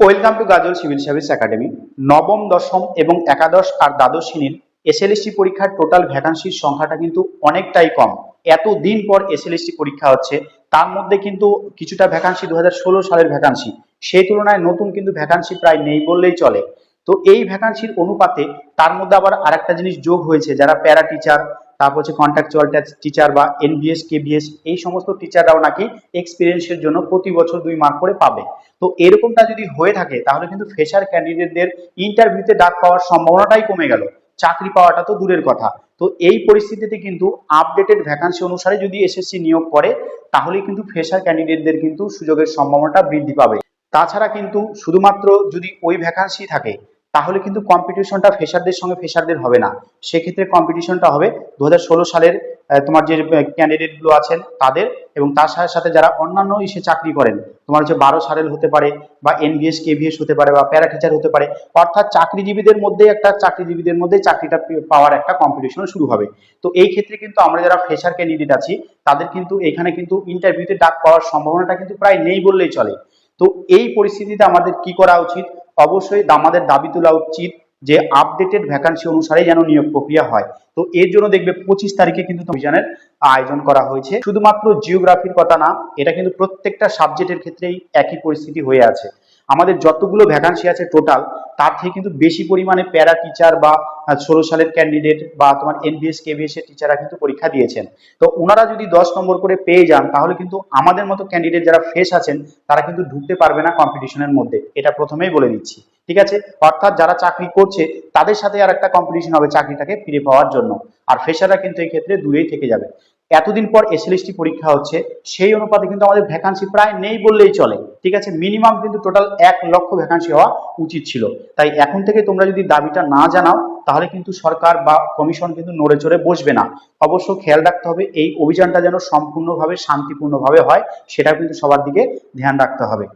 Welcome to Gazal civil service academy, নবম, দশম এবং একাদশ আর দ্বাদশ শ্রেণির এসএলএসটি পরীক্ষার টোটাল ভ্যাকান্সির সংখ্যাটা কিন্তু অনেকটাই কম। এত দিন পর এসএলএসটি পরীক্ষা হচ্ছে, তার মধ্যে কিন্তু কিছুটা ভ্যাকান্সি দু হাজার ষোলো সালের ভ্যাকান্সি সেই তুলনায় নতুন কিন্তু ভ্যাকান্সি প্রায় নেই বললেই চলে। তো এই ভ্যাকান্সির অনুপাতে তার মধ্যে আবার আরেকটা জিনিস যোগ হয়েছে, যারা প্যারা টিচার তারপর হচ্ছে কন্ট্রাকচুয়াল টিচার বা এনবিএস কেবিএস এই সমস্ত টিচাররাও নাকি এক্সপিরিয়েন্সের জন্য প্রতি বছর দুই মার্ক করে পাবে। তো এরকমটা যদি হয়ে থাকে, তাহলে কিন্তু ফ্রেশার ক্যান্ডিডেটদের ইন্টারভিউতে ডাক পাওয়ার সম্ভাবনাটাই কমে গেল। চাকরি পাওয়াটা তো দূরের কথা। তো এই পরিস্থিতিতে কিন্তু আপডেটেড ভ্যাকান্সি অনুসারে যদি এসএসসি নিয়োগ করে, তাহলে কিন্তু ফ্রেশার ক্যান্ডিডেটদের কিন্তু সুযোগের সম্ভাবনাটা বৃদ্ধি পাবে। তাছাড়া কিন্তু শুধুমাত্র যদি ওই ভ্যাকান্সি থাকে তাহলে কিন্তু কম্পিটিশনটা ফেসারদের সঙ্গে ফেসারদের হবে না। সেক্ষেত্রে কম্পিটিশনটা হবে দু হাজার ষোলো সালের তোমার যে ক্যান্ডিডেটগুলো আছেন তাদের এবং তার সাথে সাথে যারা অন্যান্য ইসে চাকরি করেন, তোমার হচ্ছে বারো সালের হতে পারে বা এনবিএস কেভিএস হতে পারে বা প্যারা টিচার হতে পারে, অর্থাৎ চাকরিজীবীদের মধ্যে একটা, চাকরিজীবীদের মধ্যে চাকরিটা পাওয়ার একটা কম্পিটিশন শুরু হবে। তো এই ক্ষেত্রে কিন্তু আমরা যারা ফ্রেশার ক্যান্ডিডেট আছি, তাদের কিন্তু এখানে কিন্তু ইন্টারভিউতে ডাক পাওয়ার সম্ভাবনাটা কিন্তু প্রায় নেই বললেই চলে। তো এই পরিস্থিতিতে আমাদের কি করা উচিত? অবশ্যই আমাদের দাবি তোলা উচিত যে আপডেটেড ভ্যাকান্সি অনুসারে যেন নিয়োগ প্রক্রিয়া হয়। তো এর জন্য দেখবে পঁচিশ তারিখে কিন্তু অভিযানের আয়োজন করা হয়েছে। শুধুমাত্র জিওগ্রাফির কথা না, এটা কিন্তু প্রত্যেকটা সাবজেক্টের ক্ষেত্রেই একই পরিস্থিতি হয়ে আছে। আমাদের যতগুলো ভ্যাকান্সি আছে টোটাল তার থেকে কিন্তু বেশি পরিমাণে প্যারা টিচার বা ষোলো সালের ক্যান্ডিডেট বা তোমার এনবিএস কেবিএস এর টিচাররা কিন্তু পরীক্ষা দিয়েছেন। তো ওনারা যদি দশ নম্বর করে পেয়ে যান, তাহলে কিন্তু আমাদের মতো ক্যান্ডিডেট যারা ফ্রেশ আছেন, তারা কিন্তু ঢুকতে পারবে না কম্পিটিশনের মধ্যে। এটা প্রথমেই বলে দিচ্ছি। ঠিক আছে? অর্থাৎ যারা চাকরি করছে, তাদের সাথে আর একটা কম্পিটিশন হবে চাকরিটাকে ফিরে পাওয়ার জন্য। আর ফ্রেশাররা কিন্তু এই ক্ষেত্রে দূরেই থেকে যাবে। এতদিন পর এসএলএসটি পরীক্ষা হচ্ছে, সেই অনুপাতে কিন্তু আমাদের ভ্যাকান্সি প্রায় নেই বললেই চলে। ঠিক আছে মিনিমাম কিন্তু টোটাল এক লক্ষ ভ্যাকান্সি হওয়া উচিত ছিল। তাই এখন থেকে তোমরা যদি দাবিটা না জানাও, তাহলে কিন্তু সরকার বা কমিশন কিন্তু নড়ে চড়ে বসবে না। অবশ্য খেয়াল রাখতে হবে, এই অভিযানটা যেন সম্পূর্ণভাবে শান্তিপূর্ণভাবে হয় সেটা কিন্তু সবার দিকে ধ্যান রাখতে হবে।